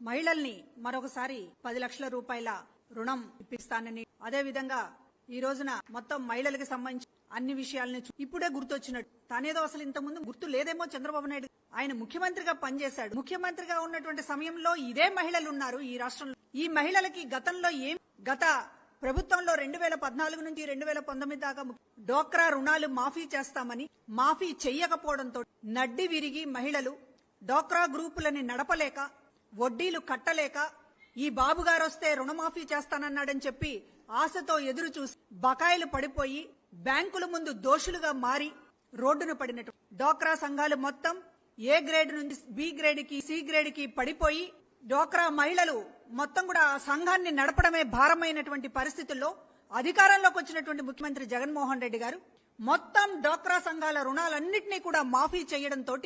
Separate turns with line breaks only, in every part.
మహిళల్ని మరొకసారి పది లక్షల రూపాయల రుణం ఇప్పిస్తానని. అదే విధంగా ఈ రోజున మొత్తం మహిళలకు సంబంధించి అన్ని విషయాలని ఇప్పుడే గుర్తొచ్చినట్టు. తానేదో అసలు ఇంత ముందు గుర్తు లేదేమో చంద్రబాబు నాయుడు. ఆయన ముఖ్యమంత్రిగా పనిచేశాడు. ముఖ్యమంత్రిగా ఉన్నటువంటి సమయంలో ఇదే మహిళలు ఉన్నారు ఈ రాష్ట్రంలో. ఈ మహిళలకి గతంలో ఏం గత ప్రభుత్వంలో రెండు వేల పద్నాలుగు నుంచి రెండు వేల పంతొమ్మిది దాకా డోక్రా రుణాలు మాఫీ చేస్తామని మాఫీ చెయ్యకపోవడంతో నడ్డి విరిగి మహిళలు డోక్రా గ్రూపులని నడపలేక వడ్డీలు కట్టలేక ఈ బాబు గారు వస్తే రుణమాఫీ చేస్తానన్నాడని చెప్పి ఆశతో ఎదురు చూసి బకాయిలు పడిపోయి బ్యాంకుల ముందు దోషులుగా మారి రోడ్డున పడినట్టు. డోక్రా సంఘాలు మొత్తం ఏ గ్రేడ్ నుంచి బి గ్రేడ్కి సి గ్రేడ్కి పడిపోయి డోక్రా మహిళలు మొత్తం కూడా ఆ సంఘాన్ని నడపడమే భారమైనటువంటి పరిస్థితుల్లో అధికారంలోకి వచ్చినటువంటి ముఖ్యమంత్రి జగన్మోహన్ రెడ్డి గారు మొత్తం డోక్రా సంఘాల రుణాలన్నింటినీ కూడా మాఫీ చేయడంతో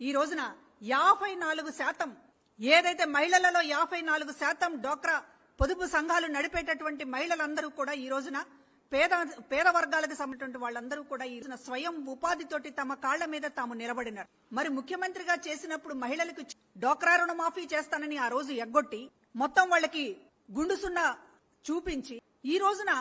ఈ రోజున యాభై నాలుగు శాతం ఏదైతే మహిళలలో యాభై నాలుగు శాతం డోక్రా పొదుపు సంఘాలు నడిపేటటువంటి మహిళలందరూ కూడా ఈ రోజున పేద పేద వర్గాలకు సంబంధించిన వాళ్ళందరూ కూడా ఈ రోజున స్వయం ఉపాధితోటి తమ కాళ్ళ మీద తాము నిలబడినారు. మరి ముఖ్యమంత్రిగా చేసినప్పుడు మహిళలకు డోక్రా రుణమాఫీ చేస్తానని ఆ రోజు ఎగ్గొట్టి మొత్తం వాళ్ళకి గుండుసున్న చూపించి ఈ రోజున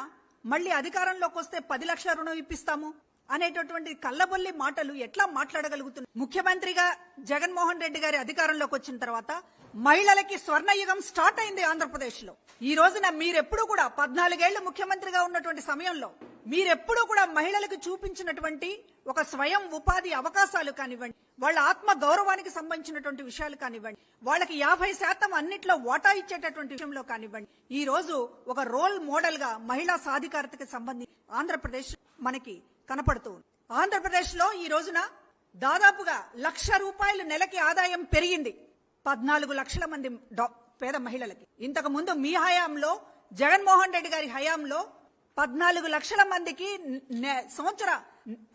మళ్ళీ అధికారంలోకి వస్తే పది లక్షల రుణం ఇప్పిస్తాము. అనేటటువంటి కల్లబొల్లి మాటలు ఎట్లా మాట్లాడగలుగుతున్నారు ముఖ్యమంత్రిగా జగన్మోహన్ రెడ్డి గారి అధికారంలోకి వచ్చిన తర్వాత మహిళలకి స్వర్ణయుగం స్టార్ట్ అయింది ఆంధ్రప్రదేశ్లో ఈ రోజున మీరెప్పుడు కూడా పద్నాలుగేళ్ళు ముఖ్యమంత్రిగా ఉన్నటువంటి సమయంలో మీరెప్పుడు కూడా మహిళలకు చూపించినటువంటి ఒక స్వయం ఉపాధి అవకాశాలు కానివ్వండి వాళ్ళ ఆత్మ గౌరవానికి సంబంధించినటువంటి విషయాలు కానివ్వండి వాళ్ళకి యాభై శాతం అన్నిట్లో వాటా ఇచ్చేటటువంటి విషయంలో కానివ్వండి ఈ రోజు ఒక రోల్ మోడల్గా మహిళా సాధికారతకి సంబంధించి ఆంధ్రప్రదేశ్ మనకి కనపడుతూ ఉంది. ఆంధ్రప్రదేశ్లో ఈ రోజున దాదాపుగా లక్ష రూపాయలు నెలకి ఆదాయం పెరిగింది. పద్నాలుగు లక్షల మంది డా- పేద మహిళలకి. ఇంతకు ముందు మీ హయాంలో జగన్మోహన్ రెడ్డి గారి హయాంలో పద్నాలుగు లక్షల మందికి నె- సంవత్సర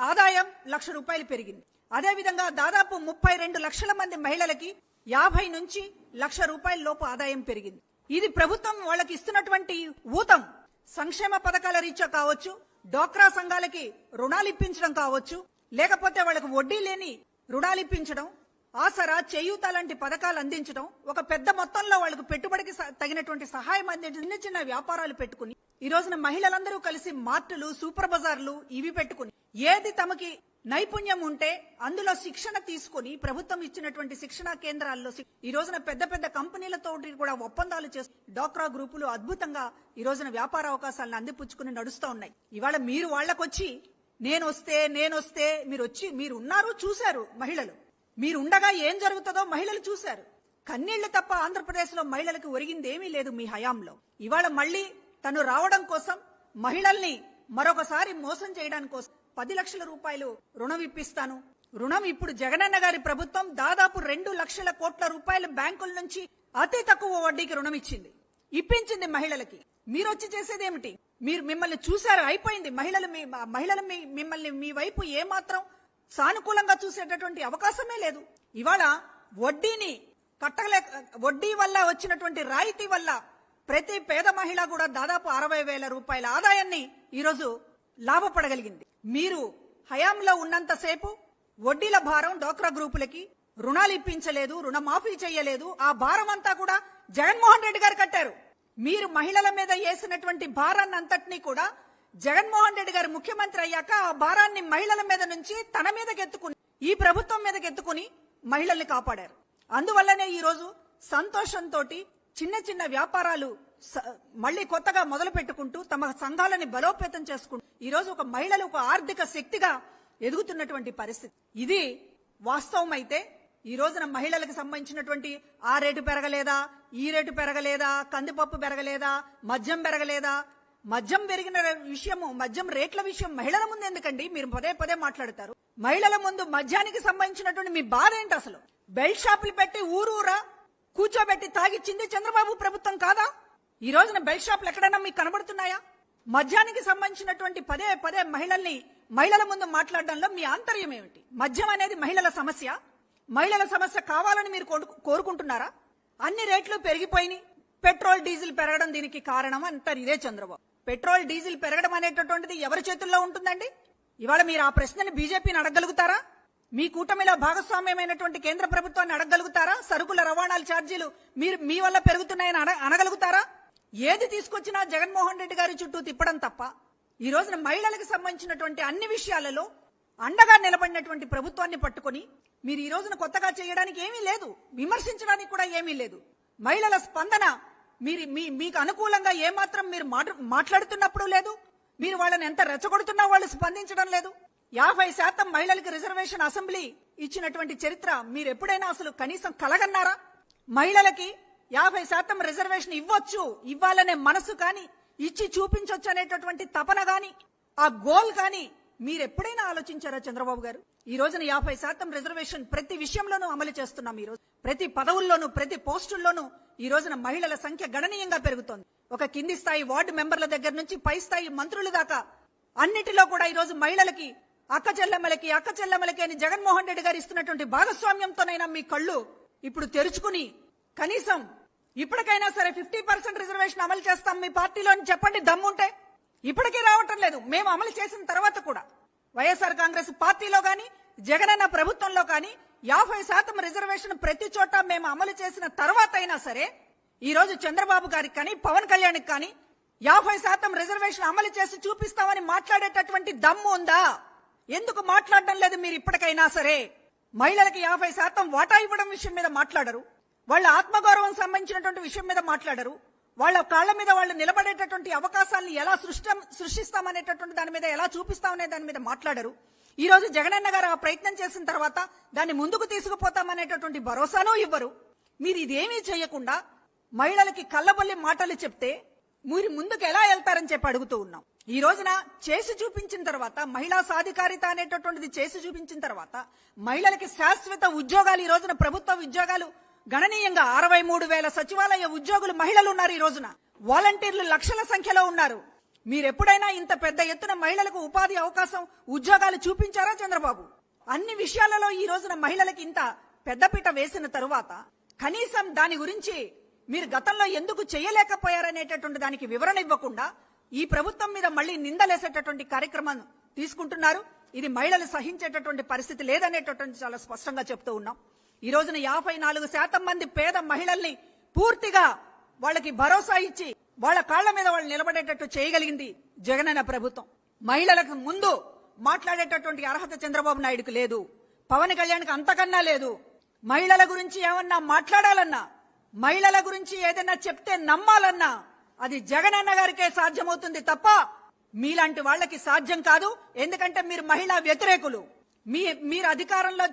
ఆదాయం లక్ష రూపాయలు పెరిగింది. అదేవిధంగా దాదాపు ముప్పై రెండు లక్షల మంది మహిళలకి యాభై నుంచి లక్ష రూపాయల లోపు ఆదాయం పెరిగింది. ఇది ప్రభుత్వం వాళ్ళకి ఇస్తున్నటువంటి ఊతం. సంక్షేమ పథకాల రీత్యా కావచ్చు డోక్రా సంఘాలకి రుణాలు ఇప్పించడం కావచ్చు లేకపోతే వాళ్ళకి వడ్డీ లేని రుణాలు ఇప్పించడం ఆసరా చేయూత లాంటి పథకాలు అందించడం ఒక పెద్ద మొత్తంలో వాళ్ళకు పెట్టుబడికి తగినటువంటి సహాయం అందించడం చిన్న చిన్న వ్యాపారాలు పెట్టుకుని ఈ రోజున మహిళలందరూ కలిసి మార్టులు సూపర్ బజార్లు ఇవి పెట్టుకుని ఏది తమకి నైపుణ్యం ఉంటే అందులో శిక్షణ తీసుకుని ప్రభుత్వం ఇచ్చినటువంటి శిక్షణ కేంద్రాల్లో ఈ రోజున పెద్ద పెద్ద కంపెనీలతో కూడా ఒప్పందాలు చేసి డాక్రా గ్రూపులు అద్భుతంగా ఈ రోజున వ్యాపార అవకాశాలను అందిపుచ్చుకుని నడుస్తూ ఉన్నాయి. ఇవాళ మీరు వాళ్ళకొచ్చి నేను వస్తే నేను వస్తే మీరు వచ్చి మీరు ఉన్నారు చూశారు మహిళలు. మీరు ఉండగా ఏం జరుగుతుందో మహిళలు చూశారు. కన్నీళ్ళు తప్ప ఆంధ్రప్రదేశ్లో మహిళలకు ఒరిగింది ఏమీ లేదు మీ హయాంలో. ఇవాళ మళ్ళీ తను రావడం కోసం మహిళల్ని మరొకసారి మోసం చేయడానికి కోసం పది లక్షల రూపాయలు రుణం ఇప్పిస్తాను. రుణం ఇప్పుడు జగనన్న గారి ప్రభుత్వం దాదాపు రెండు లక్షల కోట్ల రూపాయలు బ్యాంకుల నుంచి అతి తక్కువ వడ్డీకి రుణం ఇచ్చింది. ఇప్పించింది మహిళలకి. మీరు వచ్చి చేసేది ఏమిటి మీరు మిమ్మల్ని చూశారు అయిపోయింది. మహిళలు మీ మహిళలు మీ మిమ్మల్ని మీ వైపు ఏమాత్రం సానుకూలంగా చూసేటటువంటి అవకాశమే లేదు. ఇవాళ వడ్డీని కట్టగలే వడ్డీ వల్ల వచ్చినటువంటి రాయితీ వల్ల ప్రతి పేద మహిళ కూడా దాదాపు అరవై వేల రూపాయల ఆదాయాన్ని ఈరోజు లాభపడగలిగింది. మీరు హయాంలో ఉన్నంతసేపు వడ్డీల భారం డోక్రా గ్రూపులకి రుణాలు ఇప్పించలేదు రుణమాఫీ చేయలేదు ఆ భారం అంతా కూడా జగన్మోహన్ రెడ్డి గారు కట్టారు. మీరు మహిళల మీద వేసినటువంటి భారాన్ని అంతటినీ కూడా జగన్మోహన్ రెడ్డి గారు ముఖ్యమంత్రి అయ్యాక ఆ భారాన్ని మహిళల మీద నుంచి తన మీదకి ఎత్తుకుని ఈ ప్రభుత్వం మీదకి ఎత్తుకుని మహిళల్ని కాపాడారు. అందువల్లనే ఈ రోజు సంతోషంతో చిన్న చిన్న వ్యాపారాలు మళ్ళీ కొత్తగా మొదలు పెట్టుకుంటూ తమ సంఘాలని బలోపేతం చేసుకుంటూ ఈరోజు ఒక మహిళలు ఒక ఆర్థిక శక్తిగా ఎదుగుతున్నటువంటి పరిస్థితి. ఇది వాస్తవం అయితే ఈ రోజున మహిళలకు సంబంధించినటువంటి ఆ రేటు పెరగలేదా ఈ రేటు పెరగలేదా కందిపప్పు పెరగలేదా మద్యం పెరగలేదా? మద్యం పెరిగిన విషయము మద్యం రేట్ల విషయం మహిళల ముందు ఎందుకండి? మీరు పదే పదే మాట్లాడతారు. మహిళల ముందు మద్యానికి సంబంధించినటువంటి మీ బాధ ఏంటి అసలు? బెల్ట్ షాపులు పెట్టి ఊరూరా కూర్చోబెట్టి తాగిచ్చింది చంద్రబాబు ప్రభుత్వం కాదా? ఈ రోజున బెల్ట్ షాపులు ఎక్కడైనా మీకు కనబడుతున్నాయా? మద్యానికి సంబంధించినటువంటి పదే పదే మహిళల్ని మహిళల ముందు మాట్లాడడంలో మీ ఆంతర్యం ఏమిటి? మద్యం అనేది మహిళల సమస్య. మహిళల సమస్య కావాలని మీరు కోరుకుంటున్నారా? అన్ని రేట్లు పెరిగిపోయినాయి. పెట్రోల్ డీజిల్ పెరగడం దీనికి కారణం అంటారు ఇదే చంద్రబాబు. పెట్రోల్ డీజిల్ పెరగడం అనేటటువంటిది ఎవరి చేతుల్లో ఉంటుందండి? ఇవాళ మీరు ఆ ప్రశ్నని బీజేపీని అడగలుగుతారా మీ కూటమిలో భాగస్వామ్యమైనటువంటి కేంద్ర ప్రభుత్వాన్ని అడగగలుగుతారా? సరుకుల రవాణాల ఛార్జీలు మీరు మీ వల్ల పెరుగుతున్నాయని అనగలుగుతారా? ఏది తీసుకొచ్చినా జగన్మోహన్ రెడ్డి గారి చుట్టూ తిప్పడం తప్ప ఈ రోజున మహిళలకు సంబంధించినటువంటి అన్ని విషయాలలో అండగా నిలబడినటువంటి ప్రభుత్వాన్ని పట్టుకొని మీరు ఈ రోజున కొత్తగా చేయడానికి ఏమీ లేదు విమర్శించడానికి కూడా ఏమీ లేదు. మహిళల స్పందన మీరు మీ మీకు అనుకూలంగా ఏమాత్రం మీరు మాట- మాట్లాడుతున్నప్పుడు లేదు మీరు వాళ్ళని ఎంత రెచ్చగొడుతున్నా వాళ్ళు స్పందించడం లేదు. యాభై శాతం మహిళలకు రిజర్వేషన్ అసెంబ్లీ ఇచ్చినటువంటి చరిత్ర మీరు ఎప్పుడైనా అసలు కనీసం కలగన్నారా? మహిళలకి యాభై శాతం రిజర్వేషన్ ఇవ్వచ్చు. ఇవ్వాలనే మనసు కానీ ఇచ్చి చూపించవచ్చు అనేటటువంటి తపన గాని ఆ గోల్ కానీ మీరు ఎప్పుడైనా ఆలోచించారా చంద్రబాబు గారు? ఈ రోజున యాభై శాతం రిజర్వేషన్ ప్రతి విషయంలోనూ అమలు చేస్తున్నాం ఈ రోజు. ప్రతి పదవుల్లోనూ ప్రతి పోస్టుల్లోనూ ఈ రోజున మహిళల సంఖ్య గణనీయంగా పెరుగుతోంది. ఒక కింది స్థాయి వార్డు మెంబర్ల దగ్గర నుంచి పై స్థాయి మంత్రులు దాకా అన్నిటిలో కూడా ఈ రోజు మహిళలకి అక్క చెల్లెమ్మలకి అక్క చెల్లెమ్మలకి అని జగన్మోహన్ రెడ్డి గారు ఇస్తున్నటువంటి భాగస్వామ్యంతోనైనా మీ కళ్ళు ఇప్పుడు తెరుచుకుని కనీసం ఇప్పటికైనా సరే ఫిఫ్టీ పర్సెంట్ రిజర్వేషన్ అమలు చేస్తాం మీ పార్టీలో అని చెప్పండి దమ్ముంటే. ఇప్పటికీ రావటం లేదు. మేము అమలు చేసిన తర్వాత కూడా వైఎస్ఆర్ కాంగ్రెస్ పార్టీలో గాని జగనన్న ప్రభుత్వంలో కానీ యాభై శాతం రిజర్వేషన్ ప్రతి చోట మేము అమలు చేసిన తర్వాత అయినా సరే ఈ రోజు చంద్రబాబు గారికి కానీ పవన్ కళ్యాణ్కి కానీ యాభై శాతం రిజర్వేషన్ అమలు చేసి చూపిస్తామని మాట్లాడేటటువంటి దమ్ము ఉందా? ఎందుకు మాట్లాడడం లేదు మీరు ఇప్పటికైనా సరే? మహిళలకి యాభై శాతం వాటా ఇవ్వడం విషయం మీద మాట్లాడరు. వాళ్ళ ఆత్మగౌరవం సంబంధించినటువంటి విషయం మీద మాట్లాడరు. వాళ్ళ కాళ్ళ మీద వాళ్ళు నిలబడేటటువంటి అవకాశాలను ఎలా సృష్టం సృష్టిస్తామనేటటువంటి దాని మీద ఎలా చూపిస్తామనే దాని మీద మాట్లాడరు. ఈ రోజు జగనన్న గారు ఆ ప్రయత్నం చేసిన తర్వాత దాన్ని ముందుకు తీసుకుపోతామనేటటువంటి భరోసాను ఇవ్వరు. మీరు ఇదేమీ చేయకుండా మహిళలకి కళ్ళబొల్లి మాటలు చెప్తే మీరు ముందుకు ఎలా వెళ్తారని చెప్పి అడుగుతూ ఉన్నాం. ఈ రోజున చేసి చూపించిన తర్వాత మహిళా సాధికారిత అనేటటువంటిది చేసి చూపించిన తర్వాత మహిళలకి శాశ్వత ఉద్యోగాలు ఈ రోజున ప్రభుత్వ ఉద్యోగాలు గణనీయంగా అరవై మూడు వేల సచివాలయ ఉద్యోగులు మహిళలు ఉన్నారు ఈ రోజున. వాలంటీర్లు లక్షల సంఖ్యలో ఉన్నారు. మీరెప్పుడైనా ఇంత పెద్ద ఎత్తున మహిళలకు ఉపాధి అవకాశం ఉద్యోగాలు చూపించారా చంద్రబాబు? అన్ని విషయాలలో ఈ రోజున మహిళలకి ఇంత పెద్దపీట వేసిన తరువాత కనీసం దాని గురించి మీరు గతంలో ఎందుకు చేయలేకపోయారనేటటువంటి దానికి వివరణ ఇవ్వకుండా ఈ ప్రభుత్వం మీద మళ్ళీ నిందలేసేటటువంటి కార్యక్రమం తీసుకుంటున్నారు. ఇది మహిళలు సహించేటటువంటి పరిస్థితి లేదనేటటువంటి చాలా స్పష్టంగా చెప్తూ ఉన్నాం. ఈ రోజున యాభై నాలుగు శాతం మంది పేద మహిళల్ని పూర్తిగా వాళ్ళకి భరోసా ఇచ్చి వాళ్ళ కాళ్ళ మీద వాళ్ళు నిలబడేటట్టు చేయగలిగింది జగనన్న ప్రభుత్వం. మహిళలకు ముందు మాట్లాడేటటువంటి అర్హత చంద్రబాబు నాయుడుకు లేదు. పవన్ కళ్యాణ్కి అంతకన్నా లేదు. మహిళల గురించి ఏమన్నా మాట్లాడాలన్నా మహిళల గురించి ఏదైనా చెప్తే నమ్మాలన్నా అది జగనన్న గారికే సాధ్యమవుతుంది తప్ప మీలాంటి వాళ్ళకి సాధ్యం కాదు. ఎందుకంటే మీరు మహిళా వ్యతిరేకులు. మీ మీరు అధికారంలో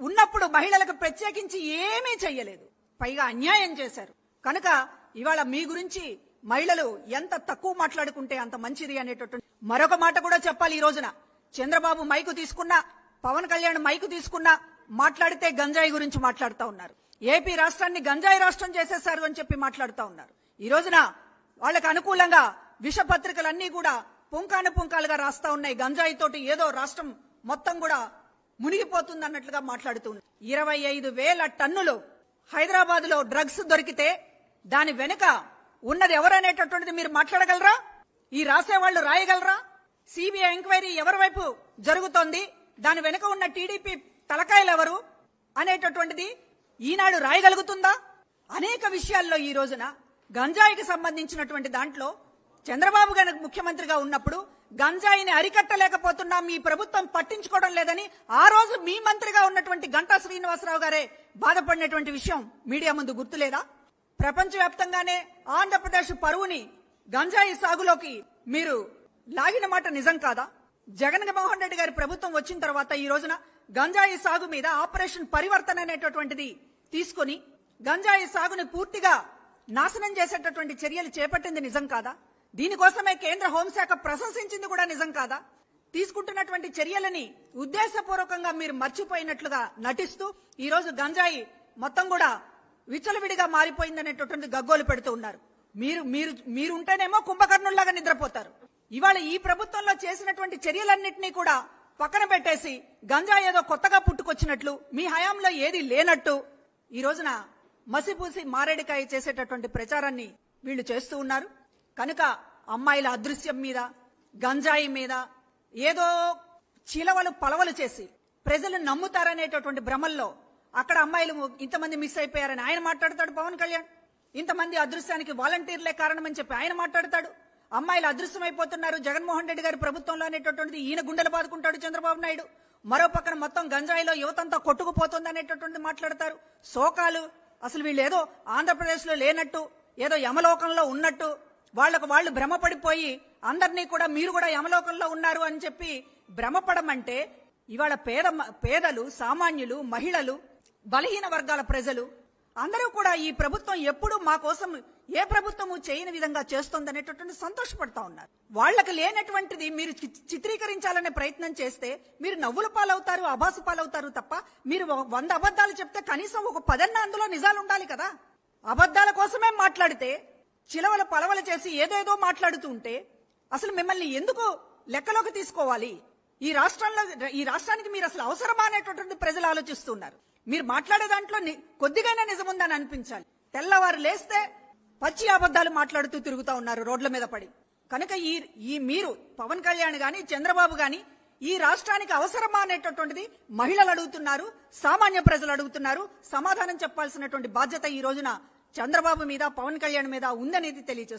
ఉన్నప్పుడు మహిళలకు ప్రత్యేకించి ఏమీ చెయ్యలేదు. పైగా అన్యాయం చేశారు. కనుక ఇవాళ మీ గురించి మహిళలు ఎంత తక్కువ మాట్లాడుకుంటే అంత మంచిది అనేటటువంటి మరొక మాట కూడా చెప్పాలి ఈ రోజున. చంద్రబాబు మైకు తీసుకున్నా పవన్ కళ్యాణ్ మైకు తీసుకున్నా మాట్లాడితే గంజాయి గురించి మాట్లాడుతూ ఉన్నారు. ఏపీ రాష్ట్రాన్ని గంజాయి రాష్ట్రం చేసేశారు అని చెప్పి మాట్లాడుతూ ఉన్నారు. ఈ రోజున వాళ్ళకి అనుకూలంగా విషపత్రికలన్నీ కూడా పుంకాను పుంకాలుగా రాస్తా ఉన్నాయి. గంజాయి తోటి ఏదో రాష్ట్రం మొత్తం కూడా మునిగిపోతుంది అన్నట్లుగా మాట్లాడుతూ ఇరవై ఐదు వేల టన్నులు హైదరాబాద్లో డ్రగ్స్ దొరికితే దాని వెనుక ఉన్నది ఎవరనేటటువంటిది మీరు మాట్లాడగలరా? ఈ రాసేవాళ్ళు రాయగలరా? సిబిఐ ఎంక్వైరీ ఎవరి వైపు జరుగుతోంది? దాని వెనుక ఉన్న టీడీపీ తలకాయలు ఎవరు అనేటటువంటిది ఈనాడు రాయగలుగుతుందా? అనేక విషయాల్లో ఈ రోజున గంజాయికి సంబంధించినటువంటి దాంట్లో చంద్రబాబు గారు ముఖ్యమంత్రిగా ఉన్నప్పుడు గంజాయిని అరికట్టలేకపోతున్నాం మీ ప్రభుత్వం పట్టించుకోవడం లేదని ఆ రోజు మీ మంత్రిగా ఉన్నటువంటి గంటా శ్రీనివాసరావు గారే బాధపడినటువంటి విషయం మీడియా ముందు గుర్తులేదా? ప్రపంచవ్యాప్తంగానే ఆంధ్రప్రదేశ్ పరువుని గంజాయి సాగులోకి మీరు లాగిన మాట నిజం కాదా? జగన్ మోహన్ రెడ్డి గారి ప్రభుత్వం వచ్చిన తర్వాత ఈ రోజున గంజాయి సాగు మీద ఆపరేషన్ పరివర్తన అనేటటువంటిది తీసుకొని గంజాయి సాగుని పూర్తిగా నాశనం చేసేటటువంటి చర్యలు చేపట్టింది నిజం కాదా? దీనికోసమే కేంద్ర హోంశాఖ ప్రశంసించింది కూడా నిజం కాదా? తీసుకుంటున్నటువంటి చర్యలని ఉద్దేశపూర్వకంగా మీరు మర్చిపోయినట్లుగా నటిస్తూ ఈ రోజు గంజాయి మొత్తం కూడా విచ్చలవిడిగా మారిపోయిందనేటటువంటి గగ్గోలు పెడుతూ ఉన్నారు. మీరు మీరు మీరు ఉంటేనేమో కుంభకర్ణుల్లాగా నిద్రపోతారు. ఇవాళ ఈ ప్రభుత్వంలో చేసినటువంటి చర్యలన్నింటినీ కూడా పక్కన పెట్టేసి గంజా ఏదో కొత్తగా పుట్టుకొచ్చినట్లు మీ హయాంలో ఏది లేనట్టు ఈ రోజున మసిపూసి మారేడికాయ చేసేటటువంటి ప్రచారాన్ని వీళ్ళు చేస్తూ ఉన్నారు. కనుక అమ్మాయిల అదృశ్యం మీద గంజాయి మీద ఏదో చిలవలు పలవలు చేసి ప్రజలు నమ్ముతారనేటటువంటి భ్రమల్లో అక్కడ అమ్మాయిలు ఇంతమంది మిస్ అయిపోయారని ఆయన మాట్లాడతాడు పవన్ కళ్యాణ్. ఇంతమంది అదృశ్యానికి వాలంటీర్లే కారణమని చెప్పి ఆయన మాట్లాడతాడు. అమ్మాయిలు అదృశ్యమైపోతున్నారు జగన్మోహన్ రెడ్డి గారి ప్రభుత్వంలో అనేటటువంటిది ఈయన గుండెలు బాదుకుంటాడు చంద్రబాబు నాయుడు. మరో పక్కన మొత్తం గంజాయిలో యువతంతా కొట్టుకుపోతుంది అనేటటువంటి మాట్లాడతారు. శోకాలు అసలు వీళ్ళు ఏదో ఆంధ్రప్రదేశ్లో లేనట్టు ఏదో యమలోకంలో ఉన్నట్టు వాళ్ళకు వాళ్ళు భ్రమపడిపోయి అందరినీ కూడా మీరు కూడా యమలోకంలో ఉన్నారు అని చెప్పి భ్రమపడమంటే ఇవాళ పేద పేదలు సామాన్యులు మహిళలు బలహీన వర్గాల ప్రజలు అందరూ కూడా ఈ ప్రభుత్వం ఎప్పుడు మా కోసం ఏ ప్రభుత్వము చేయని విధంగా చేస్తోందనేటటువంటి సంతోషపడతా ఉన్నారు. వాళ్ళకి లేనటువంటిది మీరు చి- చిత్రీకరించాలనే ప్రయత్నం చేస్తే మీరు నవ్వుల పాలవుతారు అభాసు పాలవుతారు తప్ప మీరు వంద అబద్ధాలు చెప్తే కనీసం ఒక పదన్న అందులో నిజాలు ఉండాలి కదా. అబద్ధాల కోసమే మాట్లాడితే చిలవల పలవలు చేసి ఏదేదో మాట్లాడుతూ ఉంటే అసలు మిమ్మల్ని ఎందుకు లెక్కలోకి తీసుకోవాలి? ఈ రాష్ట్రంలో ఈ రాష్ట్రానికి మీరు అసలు అవసరమా అనేటటువంటి ప్రజలు ఆలోచిస్తున్నారు. మీరు మాట్లాడే దాంట్లో ని- కొద్దిగైనా నిజముందని అనిపించాలి. తెల్లవారు లేస్తే పచ్చి అబద్ధాలు మాట్లాడుతూ తిరుగుతా ఉన్నారు రోడ్ల మీద పడి. కనుక ఈ ఈ మీరు పవన్ కళ్యాణ్ గాని చంద్రబాబు గాని ఈ రాష్ట్రానికి అవసరమా అనేటటువంటిది మహిళలు అడుగుతున్నారు సామాన్య ప్రజలు అడుగుతున్నారు సమాధానం చెప్పాల్సినటువంటి బాధ్యత ఈ రోజున చంద్రబాబు మీద పవన్ కళ్యాణ్ మీద ఉందనేది తెలియజేస్తుంది.